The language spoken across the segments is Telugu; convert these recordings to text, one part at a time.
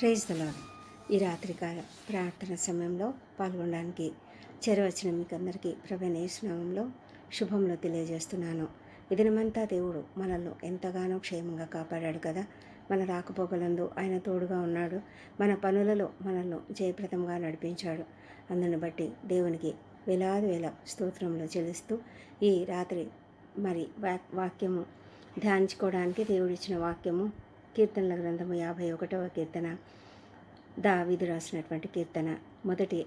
ప్రైజ్ దలాడు ఈ రాత్రికాల ప్రార్థన సమయంలో పాల్గొనడానికి చేరవచ్చిన మీకు అందరికీ ప్రభనేశ్నామంలో శుభంలో తెలియజేస్తున్నాను. ఇదినమంతా దేవుడు మనల్ని ఎంతగానో క్షేమంగా కాపాడాడు కదా. మన రాకపోకలందు ఆయన తోడుగా ఉన్నాడు. మన పనులలో మనల్ని జయప్రదంగా నడిపించాడు. అందుని బట్టి దేవునికి వేలాది వేల స్తోత్రంలో చెల్లిస్తూ ఈ రాత్రి మరి వాక్యము ధ్యానించుకోవడానికి దేవుడిచ్చిన వాక్యము కీర్తనల గ్రంథము యాభై ఒకటవ కీర్తన. దావీదు రాసినటువంటి కీర్తన మొదటి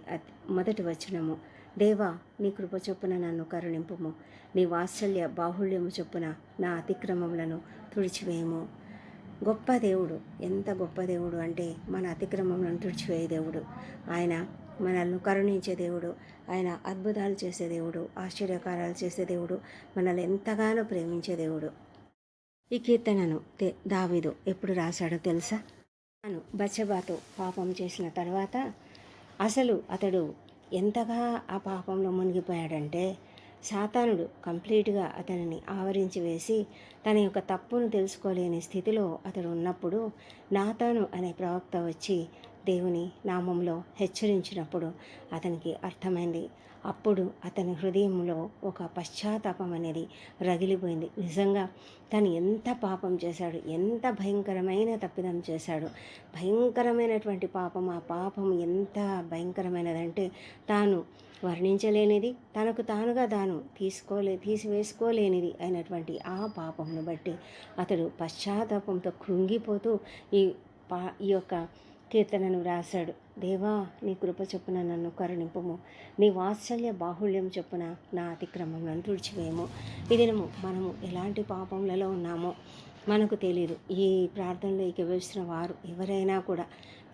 మొదటి వచనము. దేవా నీ కృప చొప్పున నన్ను కరుణింపుము. నీ వాత్సల్య బాహుళ్యము చొప్పున నా అతిక్రమములను తుడిచివేయము. గొప్ప దేవుడు ఎంత గొప్ప దేవుడు అంటే మన అతిక్రమములను తుడిచివేయ దేవుడు. ఆయన మనల్ని కరుణించే దేవుడు ఆయన అద్భుతాలు చేసే దేవుడు ఆశ్చర్యకారాలు చేసే దేవుడు మనల్ని ఎంతగానో ప్రేమించే దేవుడు. ఈ కీర్తనను దావీదు ఎప్పుడు రాశాడో తెలుసా? తాను బచ్చబాతో పాపం చేసిన తర్వాత అసలు అతడు ఎంతగా ఆ పాపంలో మునిగిపోయాడంటే సాతానుడు కంప్లీట్గా అతనిని ఆవరించి వేసి తన యొక్క తప్పును తెలుసుకోలేని స్థితిలో అతడు ఉన్నప్పుడు నాతాను అనే ప్రవక్త వచ్చి దేవుని నామంలో హెచ్చరించినప్పుడు అతనికి అర్థమైంది. అప్పుడు అతని హృదయంలో ఒక పశ్చాత్తాపం అనేది రగిలిపోయింది. నిజంగా తను ఎంత పాపం చేశాడు ఎంత భయంకరమైన తప్పిదం చేశాడు భయంకరమైనటువంటి పాపం ఆ పాపం ఎంత భయంకరమైనదంటే తాను వర్ణించలేనిది తనకు తానుగా తాను తీసుకోలే తీసివేసుకోలేనిది అయినటువంటి ఆ పాపంను బట్టి అతడు పశ్చాత్తాపంతో కృంగిపోతూ ఈ పా ఈ యొక్క కీర్తనను వ్రాసాడు దేవా నీ కృప చొప్పున నన్ను కరుణింపుము. నీ వాత్సల్య బాహుళ్యం చొప్పున నా అతిక్రమములను తుడిచివేయము. ఈ దినము మనము ఎలాంటి పాపములలో ఉన్నామో మనకు తెలియదు ఈ ప్రార్థనలో ఏకీభవిస్తున్న వారు ఎవరైనా కూడా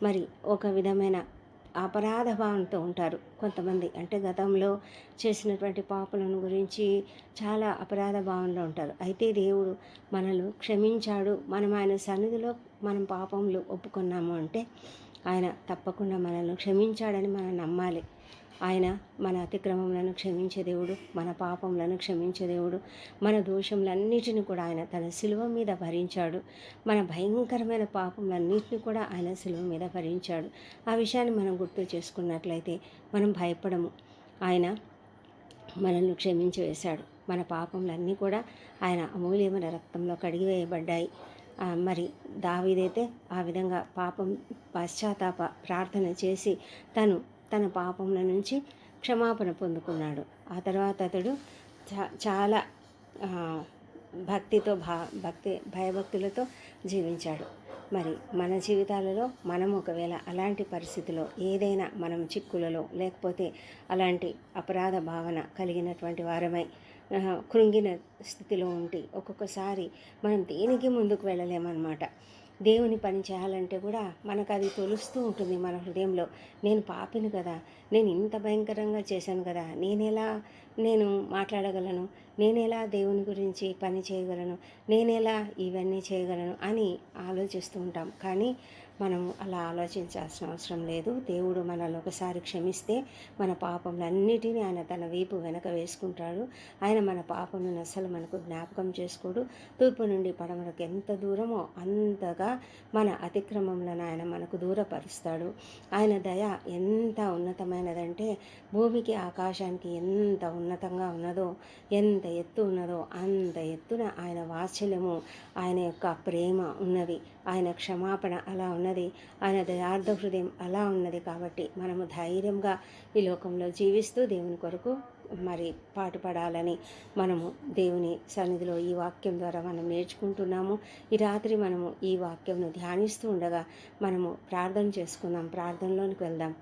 మరి ఒక విధమైన అపరాధ భావంతో ఉంటారు కొంతమంది. అంటే గతంలో చేసినటువంటి పాపలను గురించి చాలా అపరాధ భావంలో ఉంటారు. అయితే దేవుడు మనల్ని క్షమించాడు. మనం ఆయన సన్నిధిలో మనం పాపంలో ఒప్పుకున్నాము అంటే ఆయన తప్పకుండా మనల్ని క్షమించాడని మనం నమ్మాలి. ఆయన మన అతిక్రమములను క్షమించే దేవుడు మన పాపములను క్షమించే దేవుడు మన దోషములన్నిటిని కూడా ఆయన తన శిలువ మీద భరించాడు. మన భయంకరమైన పాపములన్నిటిని కూడా ఆయన శిలువ మీద భరించాడు. ఆ విషయాన్ని మనం గుర్తు చేసుకున్నట్లయితే మనం భయపడము. ఆయన మనల్ని క్షమించి వేశాడు. మన పాపములన్నీ కూడా ఆయన అమూల్యమైన రక్తంలో కడిగివేయబడ్డాయి మరి దావీదైతే ఆ విధంగా పాపం పశ్చాత్తాప ప్రార్థన చేసి తను తన పాపముల నుంచి క్షమాపణ పొందుకున్నాడు. ఆ తర్వాత అతడు చాలా భక్తితో భా భక్తి భయభక్తులతో జీవించాడు. మరి మన జీవితాలలో మనం ఒకవేళ అలాంటి పరిస్థితిలో ఏదైనా మనం చిక్కులలో లేకపోతే అలాంటి అపరాధ భావన కలిగినటువంటి వారమై కృంగిన స్థితిలో ఉండి ఒక్కొక్కసారి మనం దేనికి ముందుకు వెళ్ళలేమన్నమాట. దేవుని పని చేయాలంటే కూడా మనకు అది తొలుస్తూ ఉంటుంది మన హృదయంలో. నేను పాపిని కదా నేను ఇంత భయంకరంగా చేశాను కదా నేను ఎలా నేను మాట్లాడగలను నేనెలా దేవుని గురించి పని చేయగలను నేనెలా ఎలా ఇవన్నీ చేయగలను అని ఆలోచిస్తూ ఉంటాం. కానీ మనం అలా ఆలోచించాల్సిన అవసరం లేదు. దేవుడు మనల్ని ఒకసారి క్షమిస్తే మన పాపములన్నిటినీ ఆయన తన వీపు వెనక వేసుకుంటాడు. ఆయన మన పాపములను అసలు మనకు జ్ఞాపకం చేసుకోడు. తూర్పు నుండి పడమరకు ఎంత దూరమో అంతగా మన అతిక్రమములను ఆయన మనకు దూరపరుస్తాడు. ఆయన దయ ఎంత ఉన్నతమైనదంటే భూమికి ఆకాశానికి ఎంత ఉన్నతంగా ఉన్నదో ఎంత ఎత్తు ఉన్నదో అంత ఎత్తున ఆయన వాత్సల్యము ఆయన యొక్క ప్రేమ ఉన్నది. ఆయన క్షమాపణ అలా ఉన్నది. ఆయన దయార్థ హృదయం అలా ఉన్నది కాబట్టి మనము ధైర్యంగా ఈ లోకంలో జీవిస్తూ దేవుని కొరకు మరి పాటుపడాలని మనము దేవుని సన్నిధిలో ఈ వాక్యం ద్వారా మనం నేర్చుకుంటున్నాము. ఈ రాత్రి మనము ఈ వాక్యంను ధ్యానిస్తూ ఉండగా మనము ప్రార్థన చేసుకుందాం. ప్రార్థనలోనికి వెళ్దాం.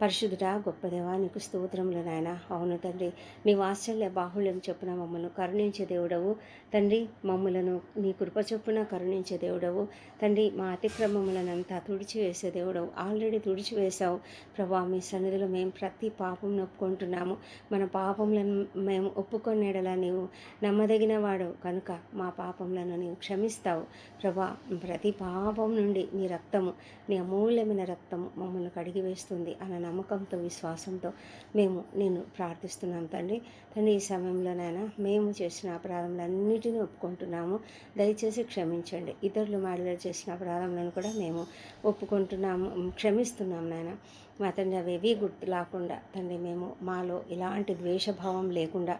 పరిశుద్ధుడా గొప్ప దేవా నీకు స్తోత్రములు నాయన. అవును తండ్రి నీ వాత్సల్య బాహుళ్యం చొప్పున మమ్మల్ని కరుణించే దేవుడవు. తండ్రి మమ్మలను నీ కృప చొప్పున కరుణించే దేవుడవు. తండ్రి మా అతిక్రమములనంతా తుడిచివేసే దేవుడవు. ఆల్రెడీ తుడిచివేశావు. ప్రభా మీ సన్నిధిలో మేము ప్రతి పాపం ఒప్పుకుంటున్నాము మన పాపములను మేము ఒప్పుకొనేడలా నీవు నమ్మదగిన వాడు కనుక మా పాపములను నీవు క్షమిస్తావు. ప్రభా ప్రతి పాపం నుండి నీ రక్తము నీ అమూల్యమైన రక్తము మమ్మల్ని కడిగి వేస్తుంది అన్న నమ్మకంతో విశ్వాసంతో మేము నేను ప్రార్థిస్తున్నాం తండ్రి. తండ్రి ఈ సమయంలోనైనా మేము చేసిన అపరాధములన్నిటినీ ఒప్పుకుంటున్నాము. దయచేసి క్షమించండి. ఇతరులు మాడలో చేసిన అపరాధములను కూడా మేము ఒప్పుకుంటున్నాము క్షమిస్తున్నాం నాయన. మా తండ్రి అవేవి గుర్తు లేకుండా తండ్రి మేము మాలో ఇలాంటి ద్వేషభావం లేకుండా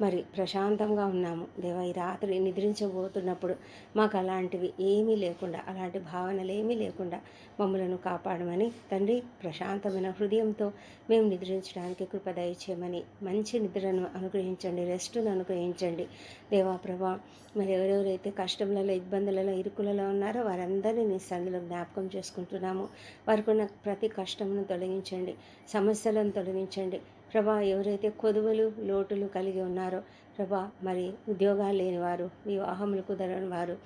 మరి ప్రశాంతంగా ఉన్నాము. దేవా ఈ రాత్రి నిద్రించబోతున్నప్పుడు మాకు అలాంటివి ఏమీ లేకుండా అలాంటి భావనలు ఏమీ లేకుండా మమ్మలను కాపాడమని తండ్రి ప్రశాంతమైన హృదయంతో మేము నిద్రించడానికి కృప దయచేయమని మంచి నిద్రను అనుగ్రహించండి రెస్ట్ను అనుగ్రహించండి. దేవా ప్రభా మరి ఎవరెవరైతే కష్టములలో ఇబ్బందులలో ఇరుకులలో ఉన్నారో వారందరినీ నీ సన్నిధిలో జ్ఞాపకం చేసుకుంటున్నాము. వారికి ఉన్న ప్రతి కష్టమును తొలగించండి సమస్యలను తొలగించండి. ప్రభా ఎవరైతే కొదువలు లోటులు కలిగి ఉన్నారో ప్రభా మరి ఉద్యోగాలు లేనివారు వివాహములు కుదరని వారు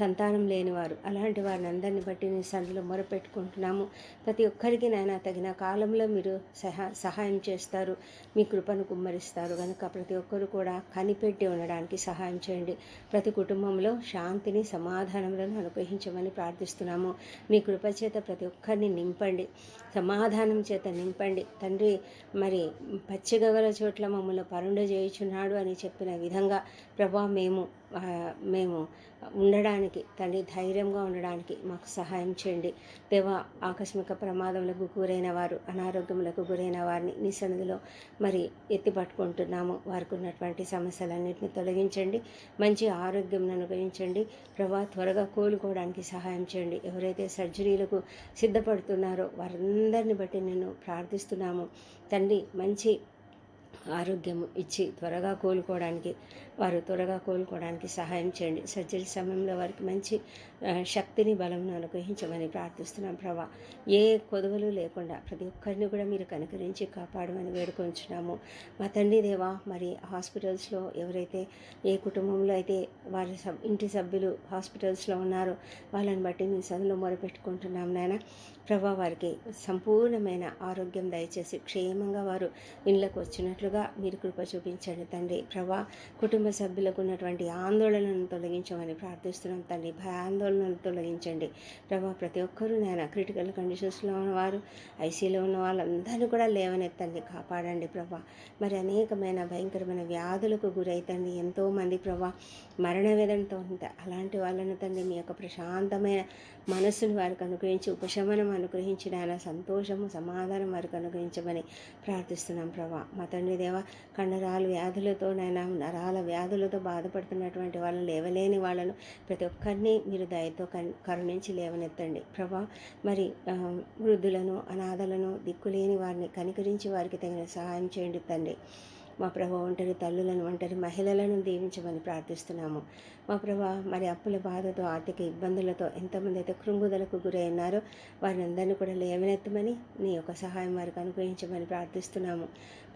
సంతానం లేనివారు అలాంటి వారిని అందరిని బట్టి నీ సందులో మొరపెట్టుకుంటున్నాము. ప్రతి ఒక్కరికి నాయన తగిన కాలంలో మీరు సహా సహాయం చేస్తారు. మీ కృపను కుమ్మరిస్తారు. కనుక ప్రతి ఒక్కరు కూడా కనిపెట్టి ఉండడానికి సహాయం చేయండి. ప్రతి కుటుంబంలో శాంతిని సమాధానములను అనుగ్రహించమని ప్రార్థిస్తున్నాము. మీ కృప చేత ప్రతి ఒక్కరిని నింపండి. సమాధానం చేత నింపండి. తండ్రి మరి పచ్చిగగల చోట్ల మమ్మల్ని పరుండ చేయుచున్నాడు అని చెప్పిన విధంగా ప్రభా మేము మేము ఉండడానికి తండ్రి ధైర్యంగా ఉండడానికి మాకు సహాయం చేయండి. దేవా ఆకస్మిక ప్రమాదములకు గురైన వారు అనారోగ్యములకు గురైన వారిని నీ సన్నిధిలో మరి ఎత్తి పట్టుకుంటున్నాము. వారికి ఉన్నటువంటి సమస్యలన్నింటినీ తొలగించండి. మంచి ఆరోగ్యం అనుగ్రహించండి. ప్రభా త్వరగా కోలుకోవడానికి సహాయం చేయండి. ఎవరైతే సర్జరీలకు సిద్ధపడుతున్నారో వారందరిని బట్టి నేను ప్రార్థిస్తున్నాము. తండ్రి మంచి ఆరోగ్యం ఇచ్చి త్వరగా కోలుకోవడానికి వారు త్వరగా కోలుకోవడానికి సహాయం చేయండి. సర్జరీ సమయంలో వారికి మంచి శక్తిని బలంను అనుగ్రహించమని ప్రార్థిస్తున్నాం ప్రభా. ఏ కొదవలు లేకుండా ప్రతి ఒక్కరిని కూడా మీరు కనుకరించి కాపాడమని వేడుకొంచున్నాము. మా తండ్రి దేవా మరి హాస్పిటల్స్లో ఎవరైతే ఏ కుటుంబంలో అయితే వారి సబ్ ఇంటి సభ్యులు హాస్పిటల్స్లో ఉన్నారో వాళ్ళని బట్టి మీ సదులో మొరపెట్టుకుంటున్నాం నాయన. ప్రభా వారికి సంపూర్ణమైన ఆరోగ్యం దయచేసి క్షేమంగా వారు ఇళ్ళకు వచ్చినట్లుగా మీరు కృప చూపించండి తండ్రి. ప్రభా కుటుంబ కుటుంబ సభ్యులకు ఉన్నటువంటి ఆందోళనను తొలగించమని ప్రార్థిస్తున్నాం. తండ్రి భయాందోళనలు తొలగించండి. ప్రభా ప్రతి ఒక్కరూ నేను క్రిటికల్ కండిషన్స్లో ఉన్నవారు ఐసీలో ఉన్న వాళ్ళందరినీ కూడా లేవనెత్తండి కాపాడండి ప్రభా. మరి అనేకమైన భయంకరమైన వ్యాధులకు గురైతండి. ఎంతోమంది ప్రభా మరణ వేదంతో ఉంటాయి అలాంటి వాళ్ళను తండ్రి మీ యొక్క ప్రశాంతమైన మనస్సును వారికి అనుగ్రహించి ఉపశమనం అనుగ్రహించిన ఆయన సంతోషము సమాధానం వారికి అనుగ్రహించమని ప్రార్థిస్తున్నాం ప్రభా. మా తండ్రి దేవ కండరాలు వ్యాధులతో నైనా నరాల వ్యాధులతో బాధపడుతున్నటువంటి వాళ్ళని లేవలేని వాళ్ళను ప్రతి ఒక్కరిని మీరు దయతో కరుణించి లేవనెత్తండి. ప్రభా మరి వృద్ధులను అనాథలను దిక్కులేని వారిని కనికరించి వారికి తగిన సహాయం చేయండి తండ్రి. మా ప్రభా ఒంటరి తల్లులను ఒంటరి మహిళలను దీవించమని ప్రార్థిస్తున్నాము. మా ప్రభా మరి అప్పుల బాధతో ఆర్థిక ఇబ్బందులతో ఎంతమంది అయితే కృంగుదలకు గురైనారో వారిని అందరినీ కూడా లేవనెత్తమని నీ యొక్క సహాయం వారికి అనుగ్రహించమని ప్రార్థిస్తున్నాము.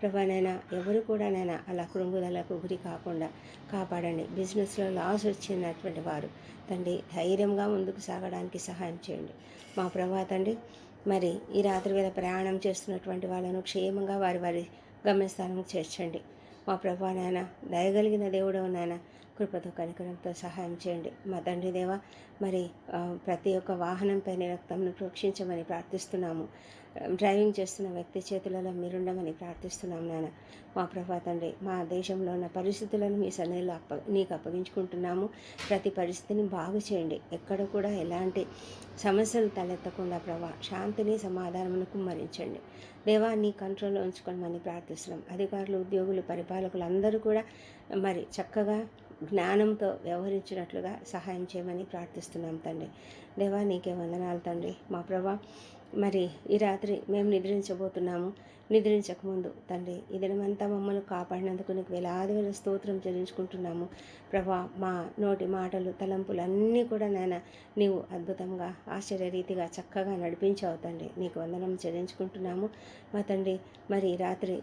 ప్రభానైనా ఎవరు కూడా నైనా అలా కృంగుదలకు గురి కాకుండా కాపాడండి. బిజినెస్లో లాస్ వచ్చినటువంటి వారు తండ్రి ధైర్యంగా ముందుకు సాగడానికి సహాయం చేయండి. మా ప్రభా తండ్రి మరి ఈ రాత్రి వేళ ప్రయాణం చేస్తున్నటువంటి వాళ్ళను క్షేమంగా వారి వారి గమ్యస్థానం చేర్చండి. మా ప్రభా నాయన దయగలిగిన దేవుడవు నాయన కృపతో కనికరంతో సహాయం చేయండి. మా తండ్రి దేవ మరి ప్రతి ఒక్క వాహనంపై రక్తంను ప్రోక్షించమని ప్రార్థిస్తున్నాము. డ్రైవింగ్ చేస్తున్న వ్యక్తి చేతులలో మీరుండమని ప్రార్థిస్తున్నాం నాన్న మా ప్రభా తండ్రి మా దేశంలో ఉన్న పరిస్థితులను మీ సన్నిధిలో అప్ప నీకు అప్పగించుకుంటున్నాము. ప్రతి పరిస్థితిని బాగు చేయండి. ఎక్కడ కూడా ఎలాంటి సమస్యలు తలెత్తకుండా ప్రభా శాంతిని సమాధానమును కుమ్మరించండి. దేవా నీ కంట్రోల్లో ఉంచుకోమని ప్రార్థిస్తున్నాం. అధికారులు ఉద్యోగులు పరిపాలకులు అందరూ కూడా మరి చక్కగా జ్ఞానంతో వ్యవహరించినట్లుగా సహాయం చేయమని ప్రార్థిస్తున్నాం తండ్రి. దేవా నీకే వందనాలు తండ్రి. మా ప్రభా మరి ఈ రాత్రి మేము నిద్రించబోతున్నాము. నిద్రించకముందు తండ్రి ఈ దినమంతా మమ్మల్ని కాపాడినందుకు నీకు వేలాది వేల స్తోత్రం చెల్లించుకుంటున్నాము. ప్రభా మా నోటి మాటలు తలంపులు అన్నీ కూడా నాయన నీవు అద్భుతంగా ఆశ్చర్యరీతిగా చక్కగా నడిపించావు తండ్రి. నీకు వందనం చెల్లించుకుంటున్నాము. మా తండ్రి మరి రాత్రి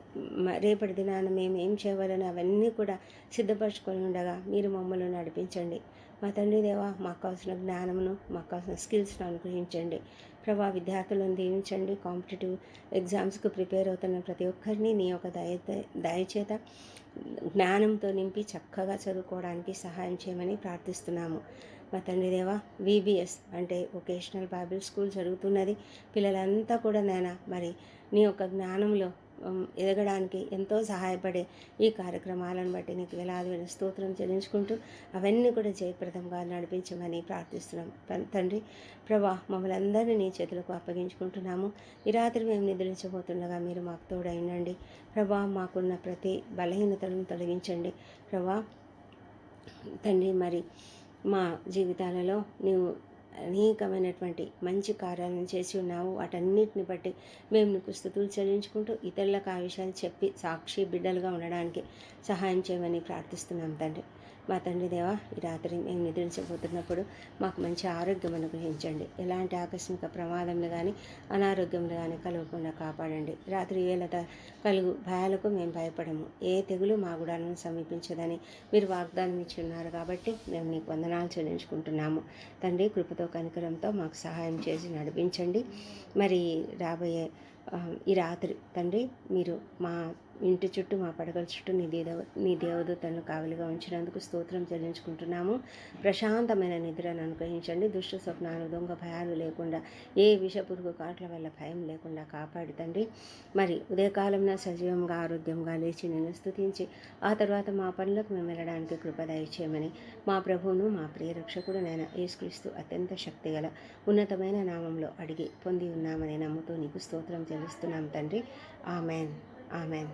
రేపటి దినాన మేము ఏం చేయవాలని అవన్నీ కూడా సిద్ధపరచుకొని ఉండగా మీరు మమ్మల్ని నడిపించండి. మా తండ్రి దేవా మాకు కావాల్సిన జ్ఞానమును మాకు కావాల్సిన స్కిల్స్ను అనుగ్రహించండి. ప్రభా విద్యార్థులను దీవించండి. కాంపిటేటివ్ ఎగ్జామ్స్కు ప్రిపేర్ అవుతున్న ప్రతి ఒక్కరిని నీ యొక్క దయ దయచేత జ్ఞానంతో నింపి చక్కగా చదువుకోవడానికి సహాయం చేయమని ప్రార్థిస్తున్నాము. మా తండ్రి దేవా విబిఎస్ అంటే వొకేషనల్ బైబిల్ స్కూల్ జరుగుతున్నది. పిల్లలంతా కూడా నాయన మరి నీ యొక్క జ్ఞానంలో ఎదగడానికి ఎంతో సహాయపడే ఈ కార్యక్రమాలను బట్టి నీకు వేలాది స్తోత్రం చెల్లించుకుంటూ అవన్నీ కూడా జయప్రదంగా నడిపించమని ప్రార్థిస్తున్నాం. తండ్రి ప్రభా మమ్మల్ని అందరినీ నీ చేతులకు అప్పగించుకుంటున్నాము. ఈ రాత్రి మేము నిద్రించబోతుండగా మీరు మాకు తోడైనండి. ప్రభా మాకున్న ప్రతి బలహీనతలను తొలగించండి. ప్రభా తండ్రి మరి మా జీవితాలలో నీవు అనేకమైనటువంటి మంచి కార్యాలను చేసి ఉన్నావు. వాటన్నిటిని బట్టి మేము నీకు స్థుతులు చెల్లించుకుంటూ ఇతరులకు ఆ విషయాలు చెప్పి సాక్షి బిడ్డలుగా ఉండడానికి సహాయం చేయమని ప్రార్థిస్తున్నాం తండ్రి. మా తండ్రి దేవా ఈ రాత్రి మేము నిద్రించబోతున్నప్పుడు మాకు మంచి ఆరోగ్యం అనుగ్రహించండి. ఎలాంటి ఆకస్మిక ప్రమాదములు కానీ అనారోగ్యంలు కానీ కలగకుండా కాపాడండి. రాత్రి వేళ కలుగు భయాలకు మేము భయపడము. ఏ తెగులు మా గుడాలను సమీపించదని మీరు వాగ్దానం ఇచ్చిన్నారు కాబట్టి మేము నీకు వందనాలు చెల్లించుకుంటున్నాము. తండ్రి కృపతో కనికరంతో మాకు సహాయం చేసి నడిపించండి. మరి రాబోయే ఈ రాత్రి తండ్రి మీరు మా ఇంటి చుట్టూ మా పడగల చుట్టూ నీ దేవ నీ దేవదూతలను కావలిగా ఉంచినందుకు స్తోత్రం చెల్లించుకుంటున్నాము. ప్రశాంతమైన నిద్రను అనుగ్రహించండి. దుష్ట స్వప్నాలు దొంగ భయాలు లేకుండా ఏ విషపురుగు కాట్ల వల్ల భయం లేకుండా కాపాడి తండ్రి. మరి ఉదయకాలంలో సజీవంగా ఆరోగ్యంగా లేచి నిన్ను స్థుతించి ఆ తర్వాత మా పనులకు మేము వెళ్ళడానికి కృపదాయి చేయమని మా ప్రభువును మా ప్రియ రక్షకుడు నాయన యేసుక్రీస్తు అత్యంత శక్తిగల ఉన్నతమైన నామంలో అడిగి పొంది ఉన్నామని నమ్ముతూ నీకు స్తోత్రం చెల్లిస్తున్నాం తండ్రి. ఆమెన్. ఆమెన్